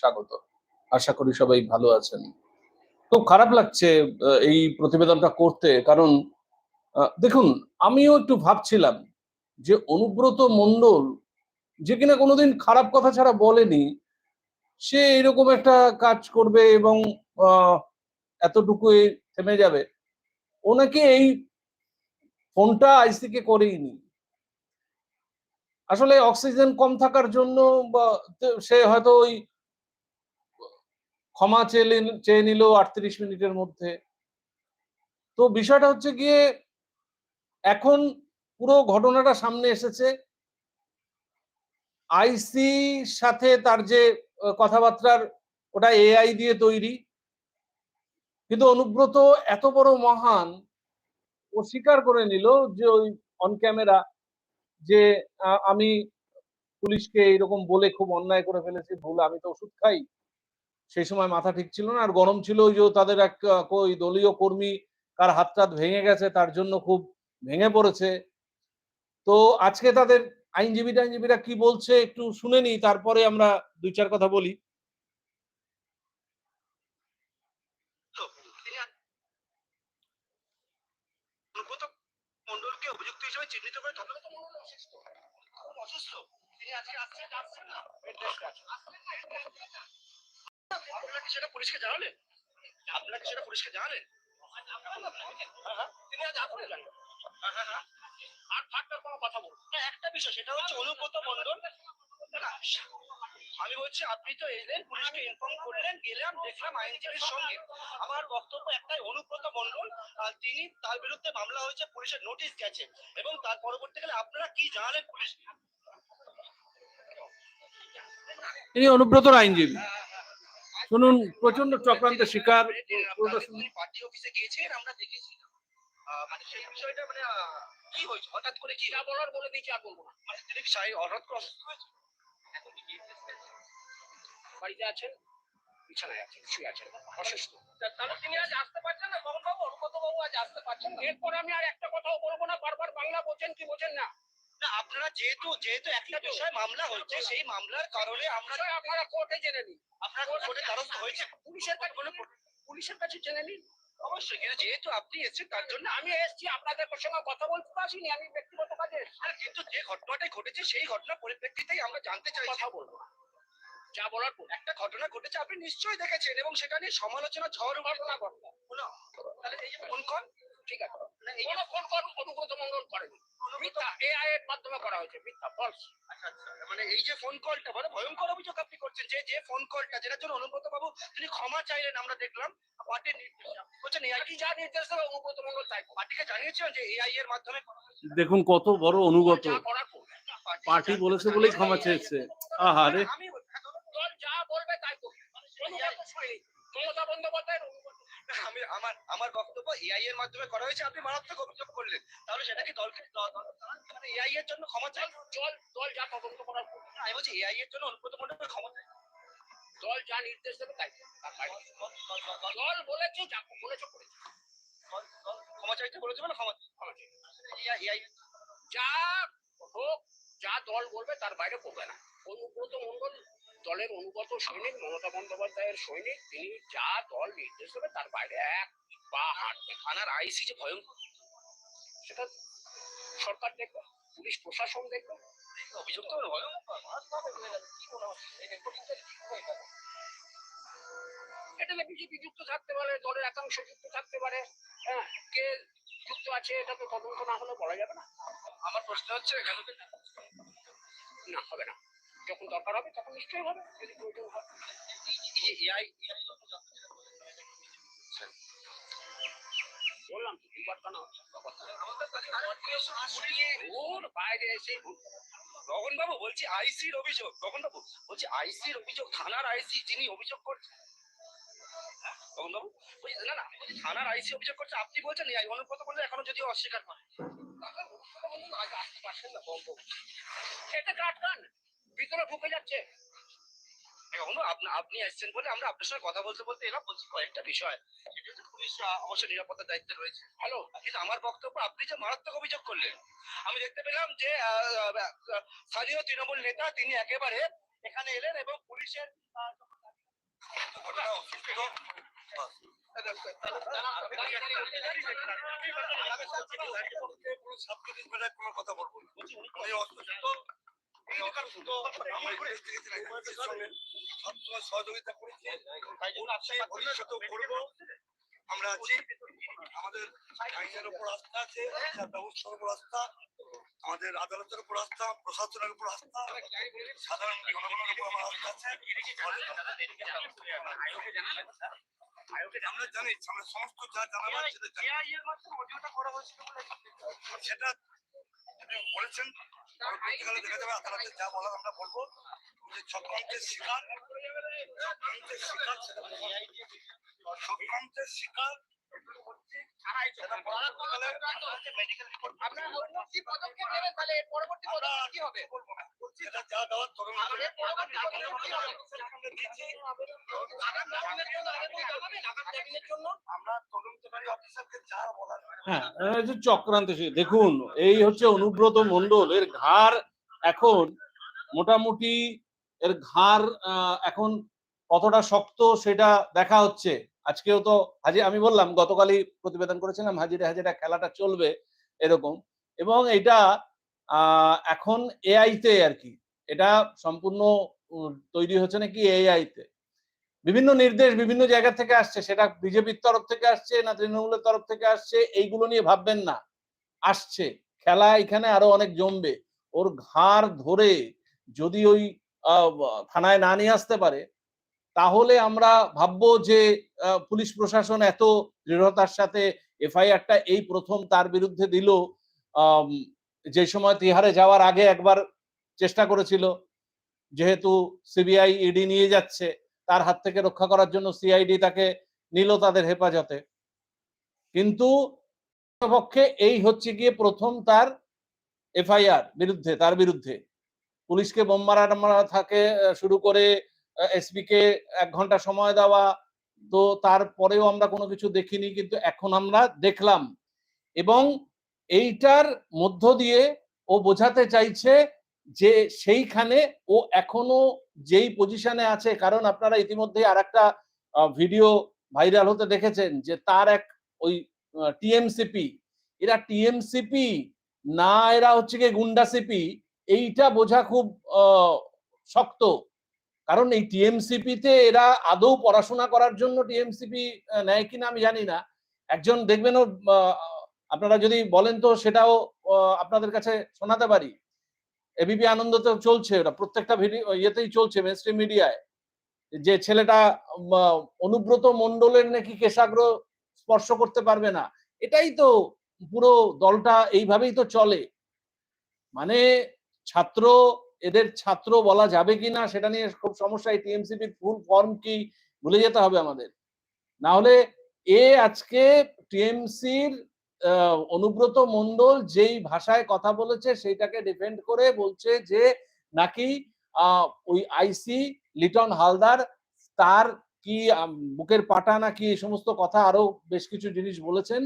স্বাগত। আশা করি সবাই ভালো আছেন। খুব খারাপ লাগছে এই প্রতিবেদনটা করতে, কারণ দেখুন, আমিও একটু ভাবছিলাম যে অনুব্রত মণ্ডল যে কিনা কোনোদিন খারাপ কথা ছাড়া বলেনি, সে এরকম একটা কাজ করবে এবং এতটুকুই থেমে যাবে। ওনাকে এই ফোনটা আইসিকে করেইনি আসলে অক্সিজেন কম থাকার জন্য সে হয়তো ওই ক্ষমা চেয়ে চেয়ে নিল আটত্রিশ মিনিটের মধ্যে। তো বিষয়টা হচ্ছে গিয়ে, এখন পুরো ঘটনাটা সামনে এসেছে। আইসি সাথে তার যে কথাবার্তার ওটা এআই দিয়ে তৈরি। কিন্তু অনুব্রত এত বড় মহান, ও স্বীকার করে নিল যে ওই অন ক্যামেরা যে আমি পুলিশকে এরকম বলে খুব অন্যায় করে ফেলেছি, ভুল, আমি তো ওষুধ খাই। সেই সময় মাথা ঠিক ছিল না, আর গরম ছিল ওই যে তাদের এক ওই দলীয় কর্মী কার হাত টাত ভেঙে গেছে, তার জন্য খুব ভেঙে পড়েছে। তো আজকে তাদের আইনজীবী আইনজীবীরা কি বলছে একটু শুনে নিই, তারপরে আমরা দুই চার কথা বলি। চিহ্নিত করে অসুস্থ। তিনি আজকে আসছেন আসছেন না। আপনারা কি সেটা পুলিশকে জানালেন? আপনারা কি সেটা পুলিশকে জানালেন? হ্যাঁ, হ্যাঁ। তিনি আজ আসবেন হ্যাঁ, হ্যাঁ। আর ফাটটার কোনো কথা বলুন। একটা বিষয় সেটা হচ্ছে অনুব্রত মন্ডল আমি বলছি আপনি তো এলেন পুলিশকে ইনফর্ম করলেন গেলাম দেখলাম আইনজীবীর সঙ্গে। আমার বক্তব্য একটাই অনুব্রত মন্ডল তিনি তার বিরুদ্ধে মামলা হয়েছে পুলিশের নোটিশ গেছে। এবং তার পরবর্তীকালে আপনারা কি জানালেন পুলিশ? তিনি অনুব্রতর আইনজীবী। শুনুন প্রচণ্ড চক্রান্তের শিকার। অসুস্থ হয়েছে বাড়িতে আছেন? বিছানায় আছেন আছেন অসুস্থ তাহলে তিনি আসতে পারছেন না বাবু আসতে পারছেন আমি আর একটা কথাও বলব না বারবার বাংলা বলছেন কি বোঝেন না না আপনারা যেহেতু যেহেতু একটা বিষয় মামলা হচ্ছে সেই মামলার কারণে আমরা আপনারা কোর্টে জেনে নিন। আপনারা কোর্টে দ্বারস্থ হয়েছে পুলিশের কাছে পুলিশের কাছে জেনে নিন। অবশ্যই কিন্তু যেহেতু আপনি এসেছেন তার জন্য আমি এসেছি আপনাদের সঙ্গে কথা বলতে আসিনি আমি ব্যক্তিগত কাজে আর কিন্তু যে ঘটনাটাই ঘটেছে সেই ঘটনার পরিপ্রেক্ষিতেই আমরা জানতে চাই কথা বলব। যা বলার একটা ঘটনা ঘটেছে আপনি নিশ্চয়ই দেখেছেন এবং সেটা নিয়ে সমালোচনা ঝড় ঘটনা ঘটনা। তাহলে এই যে ফোন কল ঠিক আছে। না এই যে ফোন অনুব্রত মন্ডল করেনি? মিথ্যা এআই এর মাধ্যমে করা হয়েছে মিথ্যা ফলস আচ্ছা আচ্ছা মানে এই যে ফোন কলটা মানে ভয়ঙ্কর অভিযোগ আপনি করছেন যে যে ফোন কলটা যেটার জন্য অনুব্রত বাবু তিনি ক্ষমা চাইলেন আমরা দেখলাম পার্টির নির্দেশ বলছেন এআই কি যা নির্দেশ দেবে অনুব্রত মন্ডল তাই পার্টিকে জানিয়েছেন যে এআই এর মাধ্যমে দেখুন কত বড় অনুগত যা করার পার্টি বলেছে বলেই ক্ষমা চেয়েছে। আহারে। আমি দল যা বলবে তাই করবে। সৈনিক, মমতা বন্দ্যোপাধ্যায়ের অনুব্রত। আমি আমার আমার বক্তব্য এআই এর মাধ্যমে করা হয়েছে আপনি মারাত্মক অভিযোগ করলেন। তাহলে সেটা কি দলকে মানে এআই এর জন্য ক্ষমা চাই দল দল যা তদন্ত করার আমি বলছি এআই এর জন্য অনুব্রত মন্ডল ক্ষমা চাই। দল যা নির্দেশ দেবে তাই নয়। দল বলেছে যা বলেছে করেছে। ক্ষমা চাইতে বলেছে মানে ক্ষমা ক্ষমা চাই এআই যা হোক যা দল বলবে তার বাইরে করবে না। অনুব্রত মন্ডল দলের অনুগত সৈনিক মমতা বন্দ্যোপাধ্যায়ের সৈনিক তিনি যা দল নির্দেশ দেবে তার বাইরে এক পা হাঁটবে। থানার আইসি যে ভয়ঙ্কর সেটা সরকার দেখবে পুলিশ প্রশাসন দেখবে। অভিযোগ তো? এটাতে বিজেপি যুক্ত থাকতে পারে দলের একাংশ যুক্ত থাকতে পারে হ্যাঁ কে যুক্ত আছে এটা তো তদন্ত না হলে বলা যাবে না। আমার প্রশ্ন হচ্ছে এখানে না হবে না। যখন দরকার হবে তখন নিশ্চয়ই হবে যদি প্রয়োজন হয়। যে এআই বললাম তো দুবার কেন ওর বাইরে এসে গগন বাবু বলছি আইসির অভিযোগ। গগন বাবু বলছি আইসির অভিযোগ থানার আইসি যিনি অভিযোগ করছেন। হ্যাঁ, গগন বাবু বলছি না না বলছি থানার আইসি অভিযোগ করছে আপনি বলছেন এই অনুব্রত বলে এখনও যদিও অস্বীকার করে। এটা কাটকান ভিতরে ঢুকে যাচ্ছে। এখন আপনি এসেছেন বলে আমরা আপনার সঙ্গে কথা বলতে বলতে এলাম বলছি কয়েকটা বিষয়। সেটা অবশ্যই নিরাপত্তার দায়িত্বে রয়েছে। হ্যালো কিন্তু আমার বক্তব্য, আপনি যে মারাত্মক অভিযোগ করলেন, আমি দেখতে পেলাম যে স্থানীয় তৃণমূল নেতা, তিনি একেবারে এখানে এলেন এবং পুলিশের কোনো কথা বলব আমার আছি আমাদের আইনের উপর আস্থা আছে ব্যবস্থার উপর আস্থা আমাদের আদালতের উপর আস্থা প্রশাসনের উপর আস্থা সাধারণ জনগণের উপর আমার আস্থা আছে আমরা জানি আমরা সমস্ত যা জানাবার সেটা জানি সেটা বলেছেন পরবর্তীকালে দেখা আমরা বলব। যে চক্রান্তের শিকার চক্রান্তের শিকার হ্যাঁ চক্রান্ত দেখুন, এই হচ্ছে অনুব্রত মন্ডল এর ঘাড় এখন মোটামুটি, এর ঘাড় এখন কতটা শক্ত সেটা দেখা হচ্ছে। আজকেও তো হাজি আমি বললাম, গতকালই প্রতিবেদন করেছিলাম, হাজিরে হাজিরা খেলাটা চলবে এরকম। এবং এটা এখন এআইতে আর কি, এটা সম্পূর্ণ তৈরি হচ্ছে নাকি এআইতে বিভিন্ন নির্দেশ বিভিন্ন জায়গা থেকে আসছে, সেটা বিজেপির তরফ থেকে আসছে না তৃণমূলের তরফ থেকে আসছে, এইগুলো নিয়ে ভাববেন না। আসছে। খেলা এখানে আরও অনেক জমবে। ওর ঘাড় ধরে যদি ওই থানায় না নিয়ে আসতে পারে তাহলে আমরা ভাববো যে পুলিশ প্রশাসন এত দৃঢ়তার সাথে এফআইআরটা এই প্রথম তার বিরুদ্ধে দিল যে সময় তিহারে যাওয়ার আগে একবার চেষ্টা করেছিল, যেহেতু সিবিআই ইডি নিয়ে যাচ্ছে, তার হাত থেকে রক্ষা করার জন্য সিআইডি তাকে নিল তাদের হেফাজতে। কিন্তু পক্ষে এই হচ্ছে গিয়ে প্রথম তার এফআইআর বিরুদ্ধে, তার বিরুদ্ধে। পুলিশকে বোম মারা থাকে শুরু করে এসপি কে এক ঘণ্টা সময় দেওয়া, তো তারপরেও আমরা কোনো কিছু দেখিনি, কিন্তু এখন আমরা দেখলাম। এবং এইটার মধ্য দিয়ে ও বোঝাতে চাইছে যে সেইখানে ও এখনও যেই পজিশনে আছে, কারণ আপনারা ইতিমধ্যে আর একটা ভিডিও ভাইরাল হতে দেখেছেন যে তার এক ওই টিএমসিপি এরা টিএমসিপি না, এরা হচ্ছে গুন্ডা সিপি এইটা বোঝা খুব শক্ত। কারণ এই টিএমসিপি তে এরা আদৌ পড়াশোনা করার জন্য টিএমসিপি নেয় কিনা আমি জানি না। একজন দেখবেন ও আপনারা যদি বলেন তো সেটাও আপনাদের কাছে শোনাতে পারি। এবিপি আনন্দ তো চলছে ওটা প্রত্যেকটা ভিডিও, ইয়েতেই চলছে মেনস্ট্রিম মিডিয়ায় যে ছেলেটা অনুব্রত মন্ডলের নাকি কেশাগ্র স্পর্শ করতে পারবে না। এটাই তো পুরো দলটা এইভাবেই তো চলে। মানে ছাত্র এদের ছাত্র বলা যাবে কিনা সেটা নিয়ে খুব সমস্যা। এই টিএমসিপির ফুল ফর্ম কি ভুলে যেতে হবে আমাদের। না হলে এ আজকে টিএমসির অনুব্রত মন্ডল যেই ভাষায় কথা বলেছে সেইটাকে ডিফেন্ড করে বলছে যে নাকি ওই আইসি লিটন হালদার তার কি বুকের পাটা নাকি এই সমস্ত কথা আরও বেশ কিছু জিনিস বলেছেন।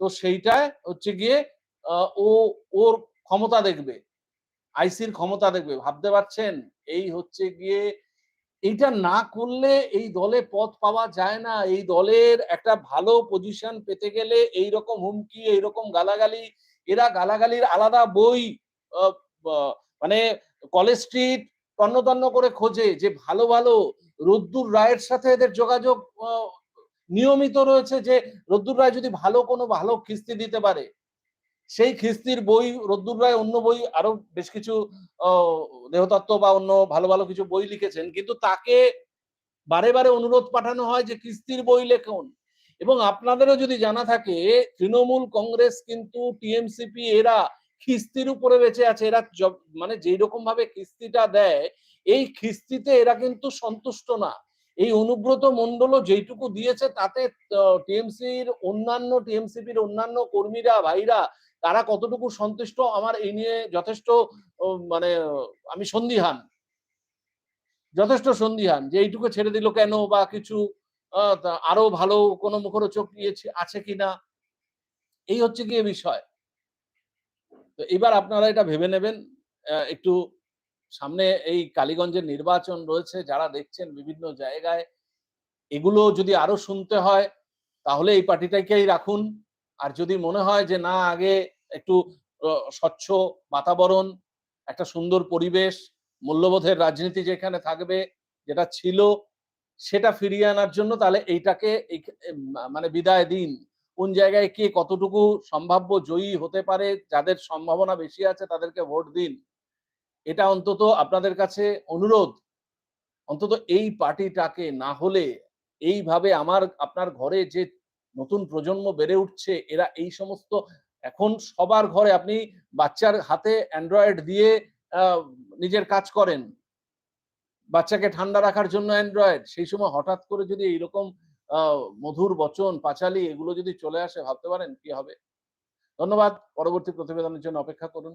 তো সেইটা হচ্ছে গিয়ে ও, ওর ক্ষমতা দেখবে। আইসির ক্ষমতা দেখবে, ভাবতে পারছেন? এই হচ্ছে গিয়ে এইটা না করলে এই দলে পথ পাওয়া যায় না। এই দলের একটা ভালো পজিশন পেতে গেলে এই রকম হুমকি এই রকম গালাগালি, এরা গালাগালির আলাদা বই মানে কলেজ স্ট্রিট তন্ন তন্ন করে খোঁজে যে ভালো ভালো রদ্দুর রায়ের সাথে এদের যোগাযোগ নিয়মিত রয়েছে যে রদ্দুর রায় যদি ভালো কোনো ভালো কিস্তি দিতে পারে সেই খিস্তির বই, রদ্দুর রায় অন্য বই, আরও বেশ কিছু দেহতত্ত্ব বা অন্য ভালো ভালো কিছু বই লিখেছেন। কিন্তু তাকে বারে বারে অনুরোধ পাঠানো হয় যে কিস্তির বই লেখুন। এবং আপনাদেরও যদি জানা থাকে, তৃণমূল কংগ্রেস কিন্তু টিএমসিপি, এরা খিস্তির উপরে বেঁচে আছে। এরা মানে যেই রকম ভাবে কিস্তিটা দেয়, এই খিস্তিতে এরা কিন্তু সন্তুষ্ট না। এই অনুব্রত মন্ডলও যেইটুকু দিয়েছে, তাতে টিএমসির অন্যান্য, টিএমসিপির অন্যান্য কর্মীরা, ভাইরা তারা কতটুকু সন্তুষ্ট আমার এই নিয়ে যথেষ্ট মানে আমি সন্দিহান। যথেষ্ট সন্দিহান যে এইটুকু ছেড়ে দিল কেন বা কিছু আরও ভালো কোনো মুখরোচক ইয়ে ছে- আছে কিনা? এই হচ্ছে গিয়ে বিষয়। তো এবার আপনারা এটা ভেবে নেবেন একটু সামনে এই কালীগঞ্জের নির্বাচন রয়েছে, যারা দেখছেন বিভিন্ন জায়গায়, এগুলো যদি আরও শুনতে হয়, তাহলে এই পার্টিটাকেই রাখুন। আর যদি মনে হয় যে না, আগে একটু স্বচ্ছ বাতাবরণ, একটা সুন্দর পরিবেশ, মূল্যবোধের রাজনীতি যেখানে থাকবে, যেটা ছিল, সেটা ফিরিয়ে আনার জন্য তাহলে এইটাকে মানে বিদায় দিন। কোন জায়গায় কে কতটুকু সম্ভাব্য জয়ী হতে পারে, যাদের সম্ভাবনা বেশি আছে তাদেরকে ভোট দিন। এটা অন্তত আপনাদের কাছে অনুরোধ। অন্তত এই পার্টিটাকে না হলে, এইভাবে আমার, আপনার ঘরে যে নতুন প্রজন্ম বেড়ে উঠছে, এরা এই সমস্ত এখন সবার ঘরে আপনি বাচ্চার হাতে অ্যান্ড্রয়েড দিয়ে নিজের কাজ করেন। বাচ্চাকে ঠান্ডা রাখার জন্য অ্যান্ড্রয়েড। সেই সময় হঠাৎ করে যদি এইরকম মধুর বচন, পাঁচালি এগুলো যদি চলে আসে, ভাবতে পারেন কি হবে? ধন্যবাদ। পরবর্তী প্রতিবেদনের জন্য অপেক্ষা করুন।